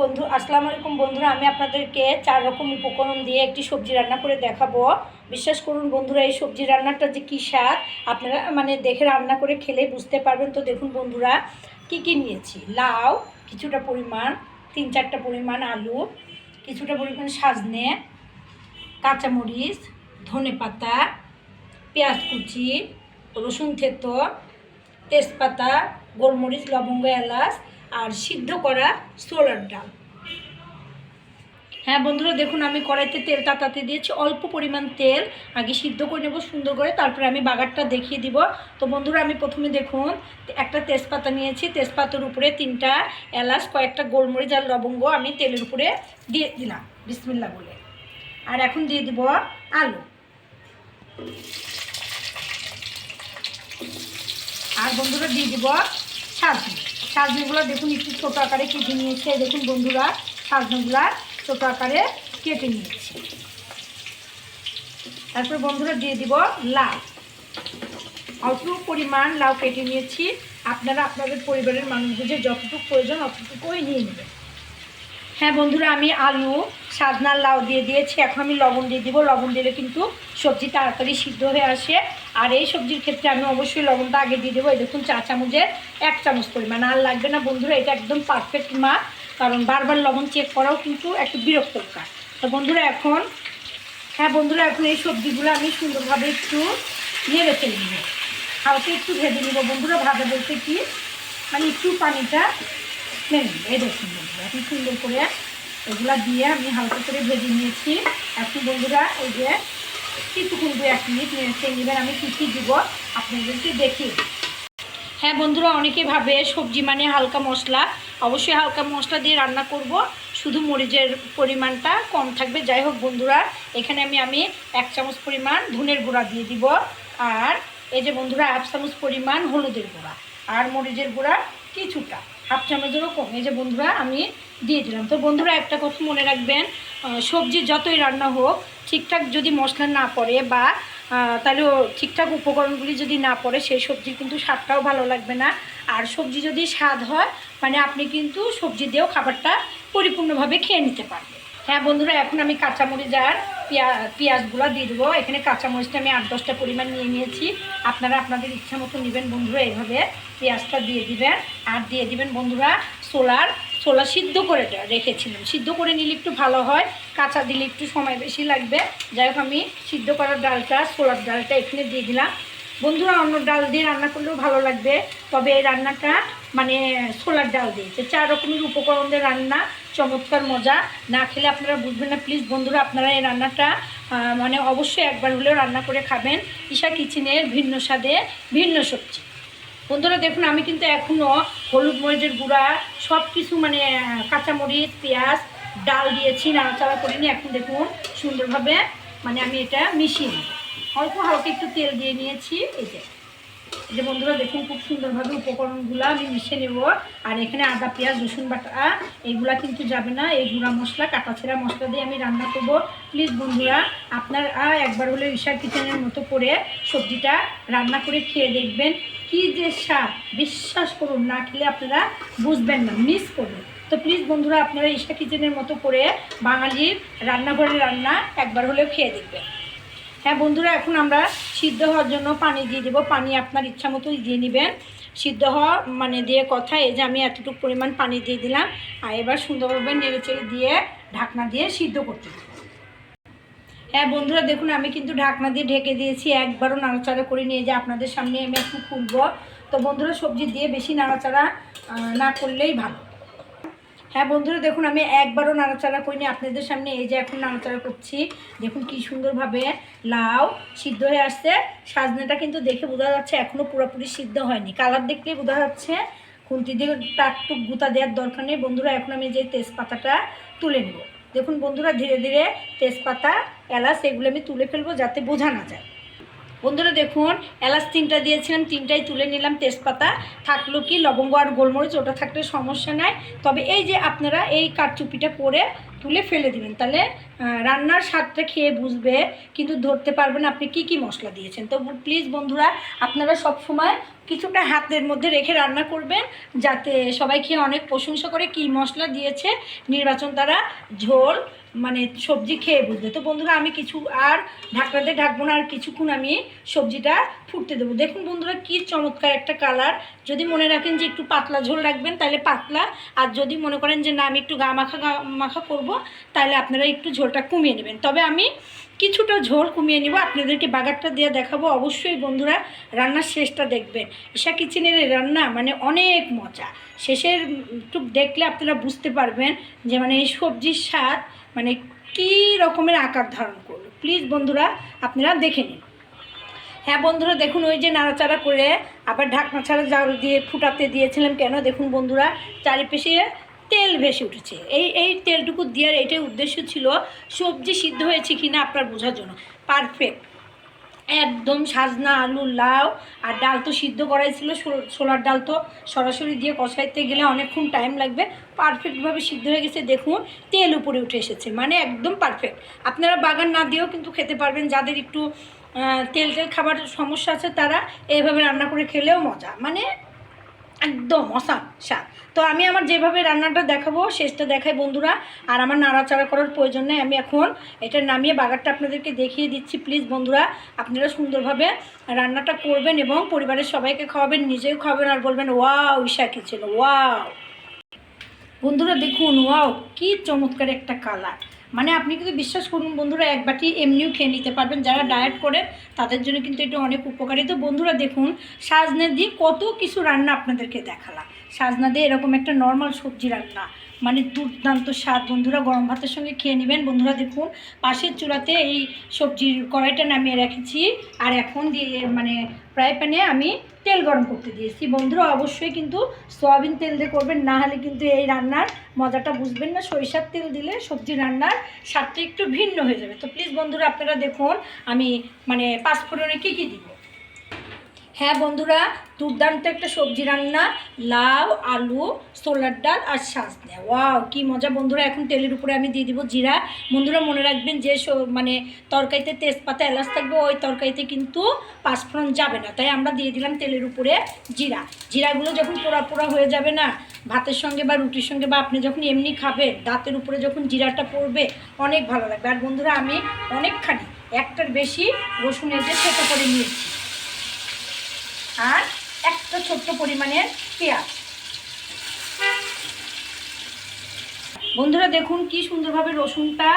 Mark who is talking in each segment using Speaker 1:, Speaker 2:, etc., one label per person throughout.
Speaker 1: বন্ধু, আসসালামু আলাইকুম বন্ধুরা। আমি আপনাদেরকে চার রকম উপকরণ দিয়ে একটি সবজি রান্না করে দেখাবো। বিশ্বাস করুন বন্ধুরা, এই সবজি রান্নাটা যে কী স্বাদ, আপনারা মানে দেখে রান্না করে খেলে বুঝতে পারবেন। তো দেখুন বন্ধুরা, কি কি নিয়েছি? লাউ, কিছুটা পরিমাণ, তিন চারটা পরিমাণ আলু, কিছুটা পরিমাণ সাজনে, কাঁচামরিচ, ধনে পাতা, পেঁয়াজ কুচি, রসুন থেতো, তেজপাতা, গোলমরিচ, লবঙ্গ এলাচ আর সিদ্ধ করা সোলার ডাল। হ্যাঁ বন্ধুরা, দেখুন আমি কড়াইতে তেল তাতাতে দিয়েছি। অল্প পরিমাণ তেল আগে সিদ্ধ করে নেব, সুন্দর করে। তারপরে আমি বাগারটা দেখিয়ে দিব। তো বন্ধুরা, আমি প্রথমে দেখুন, একটা তেজপাতা নিয়েছি। তেজপাতার উপরে তিনটা এলাচ, কয়েকটা গোলমরিচ আর লবঙ্গ আমি তেলের উপরে দিয়ে দিলাম বিসমিল্লা বলে। আর এখন দিয়ে দিব আলু। আর বন্ধুরা, দিয়ে দিব সাজনি সাজনিগুলো দেখুন একটু ছোটো আকারে কেটে নিয়েছে। দেখুন বন্ধুরা সাজনগুলা ছোটো আকারে কেটে নিয়েছে। তারপরে বন্ধুরা দিয়ে দিব লাউ। অল্প পরিমাণ লাউ কেটে নিয়েছি। আপনারা, আপনাদের পরিবারের মানুষ বুঝে যতটুকু প্রয়োজন অতটুকুই নিয়ে নেবেন। হ্যাঁ বন্ধুরা, আমি আলু সাজনার লাউ দিয়ে দিয়েছি। এখন আমি লবণ দিয়ে দিব। লবণ দিলে কিন্তু সবজি তাড়াতাড়ি সিদ্ধ হয়ে আসে। আর এই সবজির ক্ষেত্রে আমি অবশ্যই লবণটা আগে দিয়ে দেবো। এই দেখুন, চা চামচের এক চামচ পরিমাণ। আর লাগবে না বন্ধুরা, এটা একদম পারফেক্ট মাপ কারণ বারবার লবণ চেক করাও কিন্তু একটু বিরক্তকর। তো বন্ধুরা, এখন হ্যাঁ বন্ধুরা, এখন এই সবজিগুলো আমি সুন্দরভাবে একটু নেড়ে ফেলে নিব। হালকা একটু ভেজে নিব। বন্ধুরা, ভাজা বলতে কি? মানে একটু পানিটা এই দেখুন বন্ধুরা, এখন সুন্দর করে এগুলা দিয়ে আমি হালকা করে ভেজে নিয়েছি। এখন বন্ধুরা, এই যে কিছুক্ষণ দু এক মিনিট নেড়ে নেবেন, আমি কী কী দিব আপনাদেরকে দেখি হ্যাঁ বন্ধুরা, অনেকে ভাবে সবজি মানে হালকা মশলা। অবশ্যই হালকা মশলা দিয়ে রান্না করব, শুধু মরিচের পরিমাণটা কম থাকবে। যাই হোক বন্ধুরা, এখানে আমি আমি এক চামচ পরিমাণ ধনের গুঁড়া দিয়ে দিব, আর এই যে বন্ধুরা, এক চামচ পরিমাণ হলুদের গুঁড়া, আর মরিচের গুঁড়া কিছুটা। হাফ চামচেরও কম। যে বন্ধুরা, আমি দিয়ে দিলাম। তো বন্ধুরা, একটা কথা মনে রাখবেন সবজি যতই রান্না হোক, ঠিকঠাক যদি মশলা না পড়ে বা তাহলে ঠিকঠাক উপকরণগুলি যদি না পড়ে, সেই সবজি কিন্তু স্বাদটাও ভালো লাগবে না। আর সবজি যদি স্বাদ হয় মানে আপনি কিন্তু সবজি দিয়েও খাবারটা পরিপূর্ণভাবে খেয়ে নিতে পারবেন। হ্যাঁ বন্ধুরা, এখন আমি কাঁচামরিচ আর পেঁয়া, পেঁয়াজগুলো দিয়ে দেবো। এখানে কাঁচামরিচটা আমি আট দশটা পরিমাণ নিয়ে নিয়েছি। আপনারা আপনাদের ইচ্ছা মতো নেবেন বন্ধুরা এইভাবে পেঁয়াজটা দিয়ে দিবেন। আর দিয়ে দিবেন বন্ধুরা, সোলার ছোলা সিদ্ধ করে রেখেছিলাম। সিদ্ধ করে নিলে একটু ভালো হয়, কাঁচা দিলে একটু সময় বেশি লাগবে। যাই হোক, আমি সিদ্ধ করার ডালটা ছোলার ডালটা এখানে দিয়ে দিলাম। বন্ধুরা অন্য ডাল দিয়ে রান্না করলেও ভালো লাগবে। তবে এই রান্নাটা মানে ছোলার ডাল দিয়েছে চার রকমের উপকরণ দিয়ে রান্না, চমৎকার মজা। না খেলে আপনারা বুঝবেন না প্লিজ বন্ধুরা আপনারা এই রান্নাটা মানে অবশ্যই একবার হলেও রান্না করে খাবেন। ঈশা কিচেনের ভিন্ন স্বাদে, ভিন্ন সবজি। বন্ধুরা দেখুন, আমি কিন্তু এখনও হলুদ মরিচের গুঁড়া সব কিছু মানে কাঁচামরিচ, পেঁয়াজ, ডাল দিয়েছি, নাড়াচাড়া করিনি। এখন দেখুন সুন্দরভাবে মানে আমি এটা মিশিয়ে নেব। অল্প হালকা একটু তেল দিয়ে নিয়েছি, এই যে। যে বন্ধুরা, দেখুন খুব সুন্দরভাবে উপকরণগুলো আমি মিশে নেব। আর এখানে আদা, পেঁয়াজ, রসুন বাটা, এইগুলা কিন্তু যাবে না। এই গুঁড়া মশলা কাটাছেড়া মশলা দিয়ে আমি রান্না করব। প্লিজ বন্ধুরা, আপনারা একবার হলে ঈশার কিচেনের মতো করে সবজিটা রান্না করে খেয়ে দেখবেন। কি যে স্বাদ! বিশ্বাস করুন, না খেলে আপনারা বুঝবেন না, মিস করবেন। তো প্লিজ বন্ধুরা, আপনারা ঈশা কিচেনের মতো করে বাঙালির রান্নাঘরের রান্না একবার হলেও খেয়ে দেখবেন। হ্যাঁ বন্ধুরা, এখন আমরা সিদ্ধ হওয়ার জন্য পানি দিয়ে দেবো। পানি আপনার ইচ্ছা মতোই দিয়ে নেবেন। সিদ্ধ হওয়া মানে দিয়ে কথা এই যে আমি এতটুকু পরিমাণ পানি দিয়ে দিলাম। আর এবার সুন্দরভাবে নেড়ে চেড়ে দিয়ে ঢাকনা দিয়ে সিদ্ধ করতে হ্যাঁ বন্ধুরা, দেখুন, আমি কিন্তু ঢাকনা দিয়ে ঢেকে দিয়েছি। একবারও নাড়াচাড়া করে নিয়ে যে আপনাদের সামনে আমি একটু খুলবো। তো বন্ধুরা, সবজি দিয়ে বেশি নাড়াচাড়া না করলেই ভালো। হ্যাঁ বন্ধুরা, দেখুন, আমি একবারও নাড়াচাড়া করিনি। আপনাদের সামনে এই যে এখন নাড়াচাড়া করছি, দেখুন কি সুন্দরভাবে লাউ সিদ্ধ হয়ে আসছে। সাজনাটা কিন্তু দেখে বোঝা যাচ্ছে এখনও পুরোপুরি সিদ্ধ হয়নি। কালার দেখলেই বোঝা যাচ্ছে, খুন্তি দিয়ে টাকটুক গুঁতা দেওয়ার দরকার নেই। বন্ধুরা, এখন আমি যে তেজপাতাটা তুলে নেব। দেখুন বন্ধুরা, ধীরে ধীরে তেজপাতা, এলাচ, এগুলো আমি তুলে ফেলব যাতে বোঝা না যায়। বন্ধুরা দেখুন এলাচ তিনটা দিয়েছিলাম, তিনটাই তুলে নিলাম তেজপাতা। থাকল কি, লবঙ্গ আর গোলমরিচ, ওটা থাকলে সমস্যা নাই। তবে এই যে আপনারা এই কাঠচুপিটা করে তুলে ফেলে দিবেন। তাহলে রান্নার স্বাদটা খেয়ে বুঝবে, কিন্তু ধরতে পারবেন আপনি কি কি মশলা দিয়েছেন। তো প্লিজ বন্ধুরা, আপনারা সব সময় কিছুটা হাতের মধ্যে রেখে রান্না করবেন, যাতে সবাই খেয়ে অনেক প্রশংসা করে কী মশলা দিয়েছে নির্বাচন তারা ঝোল মানে সবজি খেয়ে বুঝবে। তো বন্ধুরা, আমি কিছু আর ঢাকনাতে ঢাকবো না, আর কিছুক্ষণ আমি সবজিটা ফুটতে দেবো। দেখুন বন্ধুরা, কি চমৎকার একটা কালার। যদি মনে রাখেন যে একটু পাতলা ঝোল রাখবেন, তাহলে পাতলা। আর যদি মনে করেন যে না, আমি একটু গা মাখা গা মাখা করব তাহলে আপনারা একটু ঝোলটা কমিয়ে নেবেন। তবে আমি কিছুটা ঝোল কমিয়ে নেব, আপনাদেরকে বাগারটা দিয়ে দেখাবো। অবশ্যই বন্ধুরা, রান্নার শেষটা দেখবেন। ঈশা কিচেনের রান্না মানে অনেক মজা। শেষের একটু দেখলে আপনারা বুঝতে পারবেন যে মানে এই সবজির স্বাদ মানে কী রকমের আকার ধারণ করল। প্লিজ বন্ধুরা, আপনারা দেখে নিন। হ্যাঁ বন্ধুরা, দেখুন ওই যে নাড়াচাড়া করে আবার ঢাকনা ছাড়া জাল দিয়ে ফুটাতে দিয়েছিলাম। কেন? দেখুন বন্ধুরা, চারিপাশে তেল ভেসে উঠেছে। এই এই তেলটুকু দেওয়ার এটাই উদ্দেশ্য ছিল সবজি সিদ্ধ হয়েছে কি না আপনার বোঝার জন্য। পারফেক্ট একদম সাজনা, আলু, লাউ আর ডাল তো সিদ্ধ করাই ছিল। ছোলার ডাল তো সরাসরি দিয়ে কষাইতে গেলে অনেকক্ষণ টাইম লাগবে। পারফেক্টভাবে সিদ্ধ হয়ে গেছে। দেখুন, তেল উপরে উঠে এসেছে। মানে একদম পারফেক্ট আপনারা বাগান না দিয়েও কিন্তু খেতে পারবেন। যাদের একটু তেল তেল খাবার সমস্যা আছে তারা এইভাবে রান্না করে খেলেও মজা। মানে একদম অসাম স্বাদ তো আমি আমার যেভাবে রান্নাটা দেখাবো, শেষটা দেখাই বন্ধুরা। আর আমার নাড়াচাড়া করার প্রয়োজন নেই, আমি এখন এটা নামিয়ে বাগারটা আপনাদেরকে দেখিয়ে দিচ্ছি, প্লিজ বন্ধুরা। আপনারা সুন্দরভাবে রান্নাটা করবেন এবং পরিবারের সবাইকে খাওয়াবেন, নিজেও খাওয়াবেন আর বলবেন, ওয়াও, ঈশা কি ছিল, ওয়াও। বন্ধুরা দেখুন, ওয়াও, কি চমৎকার একটা কালার। মানে আপনি কিন্তু বিশ্বাস করুন বন্ধুরা, এক বাটি এমনিও খেয়ে নিতে পারবেন। যারা ডায়েট করে, তাদের জন্য কিন্তু এটা অনেক উপকারী। তো বন্ধুরা, দেখুন, সাজনা দিয়ে কত কিছু রান্না আপনাদেরকে দেখালাম। সাজনা দিয়ে এরকম একটা নর্মাল সবজি রান্না মানে দুর্দান্ত স্বাদ। বন্ধুরা, গরম ভাতের সঙ্গে খেয়ে নেবেন। বন্ধুরা, দেখুন, পাশের চুলাতে এই সবজির কড়াইটা নামিয়ে রেখেছি। আর এখন দিয়ে মানে ফ্রাই প্যানে আমি তেল গরম করতে দিয়েছি। বন্ধুরা, অবশ্যই কিন্তু সয়াবিন তেল দিয়ে করবেন, না হলে কিন্তু এই রান্নার মজাটা বুঝবেন না। সরিষার তেল দিলে সবজি রান্নার স্বাদটা একটু ভিন্ন হয়ে যাবে। তো প্লিজ বন্ধুরা, আপনারা দেখুন, আমি মানে পাঁচফোড়নে কী কী দিব? হ্যাঁ বন্ধুরা, দুর্দান্ত একটা সবজি রান্না, লাউ, আলু, ছোলার ডাল আর শাঁস সাজনে। ওয়াও, কী মজা বন্ধুরা, এখন তেলের উপরে আমি দিয়ে দিব জিরা। বন্ধুরা, মনে রাখবেন যে মানে তরকারিতে তেজপাতা, এলাচ থাকবে, ওই তরকারিতে কিন্তু পাঁচফোড়ন যাবে না। তাই আমরা দিয়ে দিলাম তেলের উপরে জিরা। জিরাগুলো যখন পোড়া পোড়া হয়ে যাবে না, ভাতের সঙ্গে বা রুটির সঙ্গে বা আপনি যখন এমনি খাবেন, দাঁতের উপরে যখন জিরাটা পড়বে, অনেক ভালো লাগবে। আর বন্ধুরা, আমি অনেকখানি, একটার বেশি রসুন এসে ছোটো করে নিয়েছি। আর একটা ছোট্ট পরিমাণের পেঁয়াজ। বন্ধুরা দেখুন কি সুন্দরভাবে রসুনটা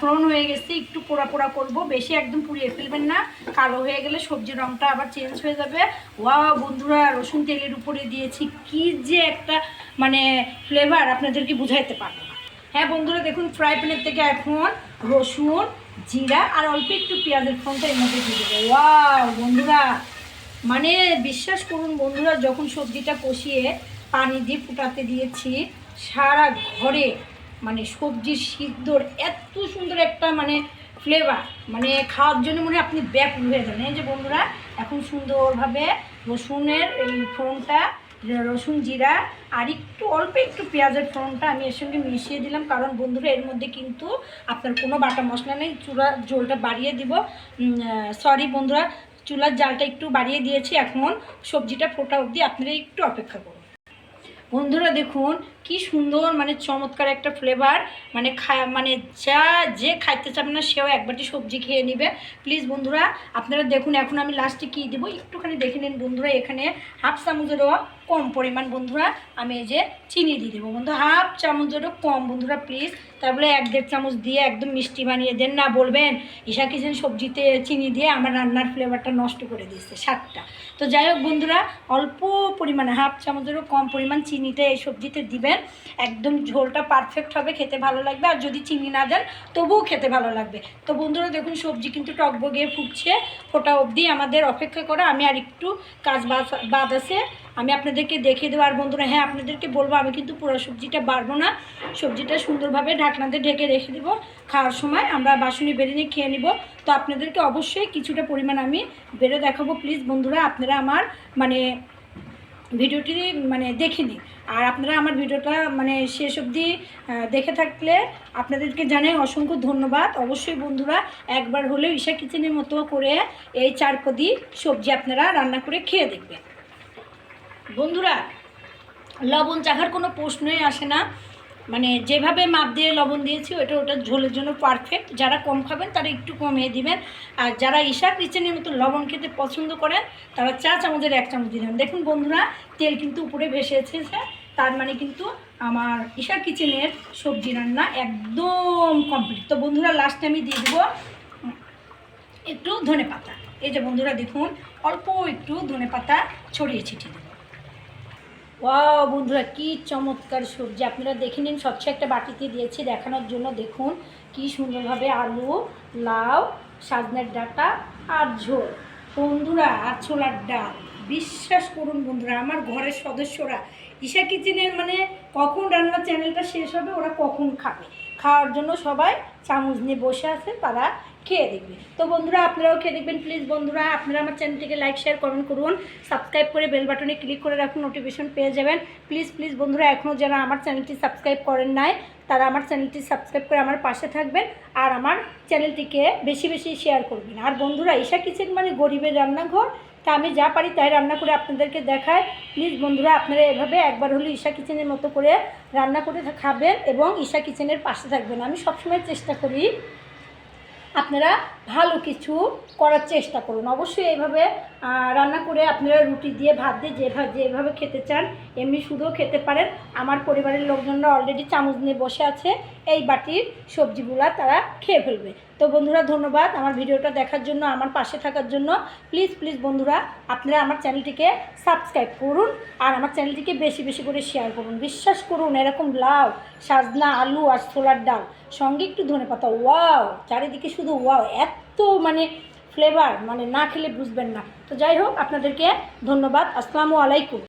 Speaker 1: ফ্রন হয়ে গেছে। একটু পোড়া পোড়া করব, বেশি একদম পুড়িয়ে ফেলবেন না। কালো হয়ে গেলে সবজির রঙটা আবার চেঞ্জ হয়ে যাবে। ওয়া বন্ধুরা, রসুন তেলের উপরে দিয়েছি। কি যে একটা মানে ফ্লেভার আপনাদেরকে বুঝাইতে পারব হ্যাঁ বন্ধুরা, দেখুন ফ্রাই প্যানের থেকে এখন রসুন, জিরা আর অল্প একটু পেঁয়াজের ফোনটা এর মধ্যে দিয়ে দেবো। ওয়া বন্ধুরা। মানে বিশ্বাস করুন বন্ধুরা, যখন সবজিটা কষিয়ে পানি দিয়ে ফুটাতে দিয়েছি, সারা ঘরে মানে সবজির সিদ্ধর এত সুন্দর একটা মানে ফ্লেভার মানে খাওয়ার জন্য মনে হয় আপনি ব্যাকুল হয়ে যাবেন। এই যে বন্ধুরা, এখন সুন্দরভাবে রসুনের এই ফোড়নটা, রসুন জিরা, আর একটু অল্প একটু পেঁয়াজের ফোড়নটা আমি এর সঙ্গে মিশিয়ে দিলাম, কারণ বন্ধুরা এর মধ্যে কিন্তু আপনার কোনো বাটা মশলা নেই চূড়া ঝোলটা বাড়িয়ে দিব। সরি বন্ধুরা চুলার জালটা একটু বাড়িয়ে দিয়েছি, এখন সবজিটা ফোটা অবধি আপনারা একটু অপেক্ষা করুন। বন্ধুরা দেখুন কি সুন্দর মানে চমৎকার একটা ফ্লেভার মানে খা মানে যা, যে খাইতে চাবে না, সেও একবারটি সবজি খেয়ে নেবে। প্লিজ বন্ধুরা, আপনারা দেখুন, এখন আমি লাস্টে কী দেবো? একটুখানি দেখে নিন বন্ধুরা, এখানে হাফ চামচেরও কম পরিমাণ বন্ধুরা, আমি এই যে চিনি দিয়ে দেবো। বন্ধু হাফ চামচেরও কম বন্ধুরা প্লিজ তারপরে এক দেড় চামচ দিয়ে একদম মিষ্টি বানিয়ে দেন, না বলবেন, ঈশা কিচেন সবজিতে চিনি দিয়ে আমার রান্নার ফ্লেভারটা নষ্ট করে দিচ্ছে স্বাদটা। তো যাই হোক বন্ধুরা, অল্প পরিমাণে হাফ চামচেরও কম পরিমাণ চিনিটা এই সবজিতে দিবেন। একদম ঝোলটা পারফেক্ট হবে, খেতে ভালো লাগবে। আর যদি চিনি না দেন, তবুও খেতে ভালো লাগবে। তো বন্ধুরা, দেখুন, সবজি কিন্তু টকবগিয়ে ফুটছে। ফোটা অবধি আমাদের অপেক্ষা করা। আমি আর একটু কাজ বাদ- আছে। আমি আপনাদেরকে দেখিয়ে দেবো। আর বন্ধুরা হ্যাঁ আপনাদেরকে বলব, আমি কিন্তু পুরো সবজিটা বাড়বো না। সবজিটা সুন্দরভাবে ঢাকনাতে ঢেকে রেখে দেবো। খাওয়ার সময় আমরা বাসনে বেড়ে নিয়ে খেয়ে নিব। তো আপনাদেরকে অবশ্যই কিছুটা পরিমাণ আমি বেড়ে দেখাবো। প্লিজ বন্ধুরা, আপনারা আমার মানে ভিডিওটি মানে দেখিনি। আর আপনারা আমার ভিডিওটা মানে শেষ অবধি দেখে থাকলে আপনাদেরকে জানাই অসংখ্য ধন্যবাদ। অবশ্যই বন্ধুরা, একবার হলেও ঈশা কিচেনের মতো করে এই চারপদি সবজি আপনারা রান্না করে খেয়ে দেখবেন। বন্ধুরা, লবণ চাখার কোনো প্রশ্নই আসে না। মানে যেভাবে মাপ দিয়ে লবণ দিয়েছি, ওটা ওটা ঝোলের জন্য পারফেক্ট যারা কম খাবেন, তারা একটু কমিয়ে দিবেন। আর যারা ঈশা কিচেনের মতো লবণ খেতে পছন্দ করেন, তারা চা চামচের এক চামচ দিবেন দেখুন বন্ধুরা, তেল কিন্তু উপরে ভেসে এসেছে তার মানে কিন্তু আমার ঈশা কিচেনের সবজি রান্না একদম কমপ্লিট তো বন্ধুরা লাস্টে আমি দিয়ে দেবো একটু ধনে পাতা এই যে বন্ধুরা, দেখুন, অল্প একটু ধনে পাতা ছড়িয়ে ছিটিয়ে দেবো। ওয়াও, বন্ধুরা, কি চমৎকার সবজি। আপনারা দেখে নিন সবচেয়ে একটা বাটিতে দিয়েছি দেখানোর জন্য। দেখুন, কি সুন্দরভাবে আলু, লাউ, সাজনের ডাটা আর ঝোল। বন্ধুরা আর ছোলার ডাল। বিশ্বাস করুন বন্ধুরা, আমার ঘরের সদস্যরা ঈশা কিচেনের মানে কখন রান্নার চ্যানেলটা শেষ হবে, ওরা কখন খাবে? খাওয়ার জন্য সবাই চামচ নিয়ে বসে আছে, তারা খেয়ে দেখবে। তো বন্ধুরা, আপনারাও খেয়ে দেখবেন প্লিজ বন্ধুরা, আপনারা আমার চ্যানেলটিকে লাইক শেয়ার কমেন্ট করুন। সাবস্ক্রাইব করে বেল বাটনে ক্লিক করে রাখুন নোটিফিকেশন পেয়ে যাবেন। প্লিজ প্লিজ বন্ধুরা এখনও যারা আমার চ্যানেলটি সাবস্ক্রাইব করেন নাই, তারা আমার চ্যানেলটি সাবস্ক্রাইব করে আমার পাশে থাকবেন আর আমার চ্যানেলটিকে বেশি বেশি শেয়ার করবেন। আর বন্ধুরা, ঈশা কিচেন মানে গরিবের রান্নাঘর তা আমি যা পারি তাই রান্না করে আপনাদেরকে দেখাই। প্লিজ বন্ধুরা, আপনারা এভাবে একবার হলে ঈশা কিচেনের মতো করে রান্না করে খাবেন এবং ঈশা কিচেনের পাশে থাকবেন। আমি সবসময় চেষ্টা করি আপনারা ভালো কিছু করার চেষ্টা করুন। অবশ্যই এইভাবে রান্না করে আপনারা রুটি দিয়ে, ভাত দিয়ে যেভাবে যেভাবে খেতে চান, এমনি শুধুও খেতে পারেন। আমার পরিবারের লোকজনরা অলরেডি চামচ নিয়ে বসে আছে। এই বাটির সবজিগুলা তারা খেয়ে ফেলবে। তো বন্ধুরা, ধন্যবাদ আমার ভিডিওটা দেখার জন্য, আমার পাশে থাকার জন্য। প্লিজ প্লিজ বন্ধুরা, আপনারা আমার চ্যানেলটিকে সাবস্ক্রাইব করুন আর আমার চ্যানেলটিকে বেশি বেশি করে শেয়ার করুন। বিশ্বাস করুন, এরকম লাউ, সাজনা, আলু আর ছোলার ডাল, সঙ্গে একটু ধনে পাতা। ওয়াও চারিদিকে শুধু ওয়াও এত মানে ফ্লেভার মানে না খেলে বুঝবেন না। তো যাই হোক, আপনাদেরকে ধন্যবাদ। আসসালামু আলাইকুম।